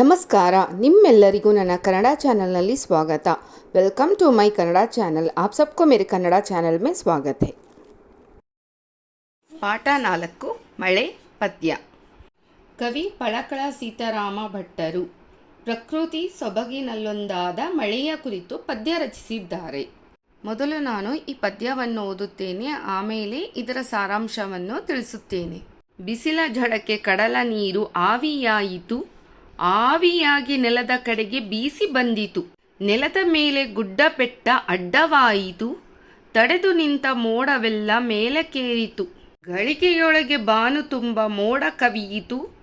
ನಮಸ್ಕಾರ, ನಿಮ್ಮೆಲ್ಲರಿಗೂ ನನ್ನ ಕನ್ನಡ ಚಾನಲ್ನಲ್ಲಿ ಸ್ವಾಗತ. Welcome to my Kannada channel. App ಸಬ್ಕೋ ಮೇರೆ ಕನ್ನಡ ಚಾನಲ್ ಮೇ ಸ್ವಾಗತ ಪಾಠ ನಾಲ್ಕು, ಮಳೆ, ಪದ್ಯ. ಕವಿ ಪಳಕಳ ಸೀತಾರಾಮ ಭಟ್ಟರು ಪ್ರಕೃತಿ ಸೊಬಗಿನಲ್ಲೊಂದಾದ ಮಳೆಯ ಕುರಿತು ಪದ್ಯ ರಚಿಸಿದ್ದಾರೆ. ಮೊದಲು ನಾನು ಈ ಪದ್ಯವನ್ನು ಓದುತ್ತೇನೆ, ಆಮೇಲೆ ಇದರ ಸಾರಾಂಶವನ್ನು ತಿಳಿಸುತ್ತೇನೆ. ಬಿಸಿಲ ಝಡಕ್ಕೆ ಕಡಲ ನೀರು ಆವಿಯಾಯಿತು. ಆವಿಯಾಗಿ ನೆಲದ ಕಡೆಗೆ ಬೀಸಿ ಬಂದಿತು. ನೆಲದ ಮೇಲೆ ಗುಡ್ಡ ಬೆಟ್ಟ ಅಡ್ಡವಾಯಿತು. ತಡೆದು ನಿಂತ ಮೋಡವೆಲ್ಲ ಮೇಲಕ್ಕೇರಿತು. ಗಳಿಕೆಯೊಳಗೆ ಬಾನು ತುಂಬ ಮೋಡ ಕವಿಯಿತು.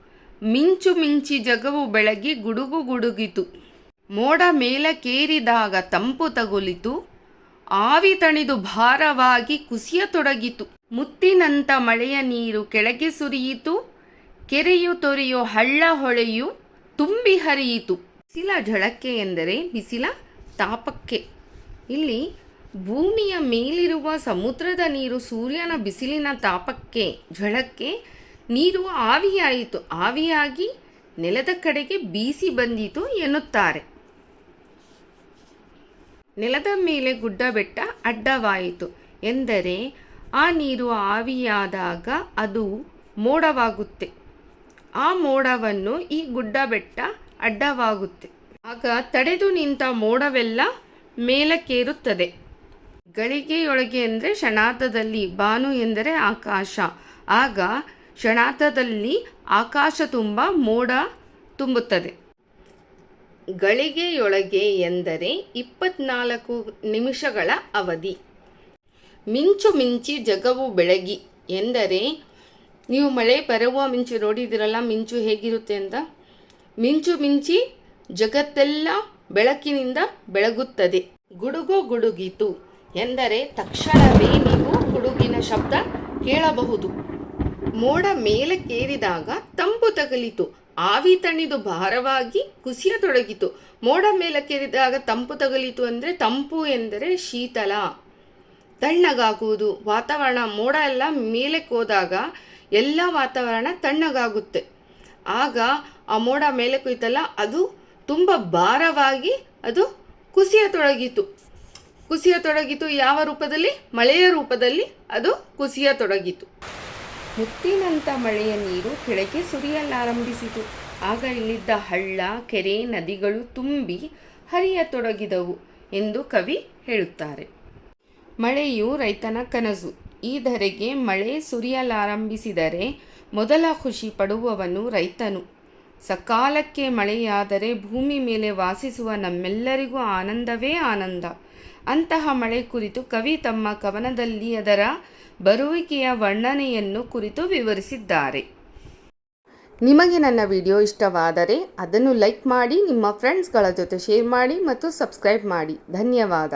ಮಿಂಚು ಮಿಂಚಿ ಜಗವು ಬೆಳಗಿ ಗುಡುಗು ಗುಡುಗಿತು. ಮೋಡ ಮೇಲಕ್ಕೇರಿದಾಗ ತಂಪು ತಗುಲಿತು. ಆವಿ ತಣಿದು ಭಾರವಾಗಿ ಕುಸಿಯತೊಡಗಿತು ಮುತ್ತಿನಂತ ಮಳೆಯ ನೀರು ಕೆಳಗೆ ಸುರಿಯಿತು. ಕೆರೆಯು ತೊರೆಯು ಹಳ್ಳ ಹೊಳೆಯು ತುಂಬಿ ಹರಿಯಿತು. ಬಿಸಿಲ ಝಳಕ್ಕೆ ಎಂದರೆ ಬಿಸಿಲ ತಾಪಕ್ಕೆ. ಇಲ್ಲಿ ಭೂಮಿಯ ಮೇಲಿರುವ ಸಮುದ್ರದ ನೀರು ಸೂರ್ಯನ ಬಿಸಿಲಿನ ತಾಪಕ್ಕೆ ಝಳಕ್ಕೆ ನೀರು ಆವಿಯಾಯಿತು. ಆವಿಯಾಗಿ ನೆಲದ ಕಡೆಗೆ ಬೀಸಿ ಬಂದಿತು ಎನ್ನುತ್ತಾರೆ. ನೆಲದ ಮೇಲೆ ಗುಡ್ಡ ಬೆಟ್ಟ ಅಡ್ಡವಾಯಿತು. ಎಂದರೆ ಆ ನೀರು ಆವಿಯಾದಾಗ ಅದು ಮೋಡವಾಗುತ್ತೆ. ಆ ಮೋಡವನ್ನು ಈ ಗುಡ್ಡ ಬೆಟ್ಟ ಅಡ್ಡವಾಗುತ್ತೆ. ಆಗ ತಡೆದು ನಿಂತ ಮೋಡವೆಲ್ಲ ಮೇಲಕ್ಕೇರುತ್ತದೆ. ಗಳಿಗೆಯೊಳಗೆ ಅಂದರೆ ಕ್ಷಣಾರ್ಧದಲ್ಲಿ ಬಾನು ಎಂದರೆ ಆಕಾಶ. ಆಗ ಕ್ಷಣಾರ್ಧದಲ್ಲಿ ಆಕಾಶ ತುಂಬ, ಮೋಡ ತುಂಬುತ್ತದೆ. ಗಳಿಗೆಯೊಳಗೆ ಎಂದರೆ ಇಪ್ಪತ್ನಾಲ್ಕು ನಿಮಿಷಗಳ ಅವಧಿ. ಮಿಂಚು ಮಿಂಚಿ ಜಗವು ಬೆಳಗಿ ಎಂದರೆ ನೀವು ಮಳೆ ಬರುವ ಮಿಂಚು ನೋಡಿದಿರಲ್ಲ ಮಿಂಚು ಹೇಗಿರುತ್ತೆ ಅಂತ? ಮಿಂಚು ಮಿಂಚಿ ಜಗತ್ತೆಲ್ಲ ಬೆಳಕಿನಿಂದ ಬೆಳಗುತ್ತದೆ. ಗುಡುಗು ಗುಡುಗಿತು ಎಂದರೆ ತಕ್ಷಣವೇ ನೀವು ಗುಡುಗಿನ ಶಬ್ದ ಕೇಳಬಹುದು. ಮೋಡ ಮೇಲಕ್ಕೇರಿದಾಗ ತಂಪು ತಗಲಿತು, ಆವಿ ತಣಿದು ಭಾರವಾಗಿ ಕುಸಿಯತೊಡಗಿತು ಮೋಡ ಮೇಲೆ ಕೇರಿದಾಗ ತಂಪು ತಗಲಿತು ಅಂದರೆ ತಂಪು ಎಂದರೆ ಶೀತಲ. ತಣ್ಣಗಾಗುವುದು, ವಾತಾವರಣ ಮೋಡ ಎಲ್ಲ ಮೇಲಕ್ಕೆ ಹೋದಾಗ ಎಲ್ಲ ವಾತಾವರಣ ತಣ್ಣಗಾಗುತ್ತೆ. ಆಗ ಆ ಮೋಡ ಮೇಲೆ ಕುಯ್ತಲ್ಲ, ಅದು ತುಂಬ ಭಾರವಾಗಿ ಅದು ಕುಸಿಯತೊಡಗಿತು ಕುಸಿಯತೊಡಗಿತು ಯಾವ ರೂಪದಲ್ಲಿ? ಮಳೆಯ ರೂಪದಲ್ಲಿ ಅದು ಕುಸಿಯತೊಡಗಿತು ಮುತ್ತಿನಂಥ ಮಳೆಯ ನೀರು ಕೆಳಗೆ ಸುರಿಯಲಾರಂಭಿಸಿತು. ಆಗ ಇಲ್ಲಿದ್ದ ಹಳ್ಳ, ಕೆರೆ, ನದಿಗಳು ತುಂಬಿ ಹರಿಯತೊಡಗಿದವು ಎಂದು ಕವಿ ಹೇಳುತ್ತಾರೆ. ಮಳೆಯು ರೈತನ ಕನಸು. ಈ ಧರೆಗೆ ಮಳೆ ಸುರಿಯಲಾರಂಭಿಸಿದರೆ ಮೊದಲ ಖುಷಿ ಪಡುವವನು ರೈತನು. ಸಕಾಲಕ್ಕೆ ಮಳೆಯಾದರೆ ಭೂಮಿ ಮೇಲೆ ವಾಸಿಸುವ ನಮ್ಮೆಲ್ಲರಿಗೂ ಆನಂದವೇ ಆನಂದ. ಅಂತಹ ಮಳೆ ಕುರಿತು ಕವಿ ತಮ್ಮ ಕವನದಲ್ಲಿ ಅದರ ಬರುವಿಕೆಯ ವರ್ಣನೆಯನ್ನು ಕುರಿತು ವಿವರಿಸಿದ್ದಾರೆ. ನಿಮಗೆ ನನ್ನ ವಿಡಿಯೋ ಇಷ್ಟವಾದರೆ ಅದನ್ನು ಲೈಕ್ ಮಾಡಿ, ನಿಮ್ಮ ಫ್ರೆಂಡ್ಸ್ಗಳ ಜೊತೆ ಶೇರ್ ಮಾಡಿ ಮತ್ತು ಸಬ್ಸ್ಕ್ರೈಬ್ ಮಾಡಿ. ಧನ್ಯವಾದ.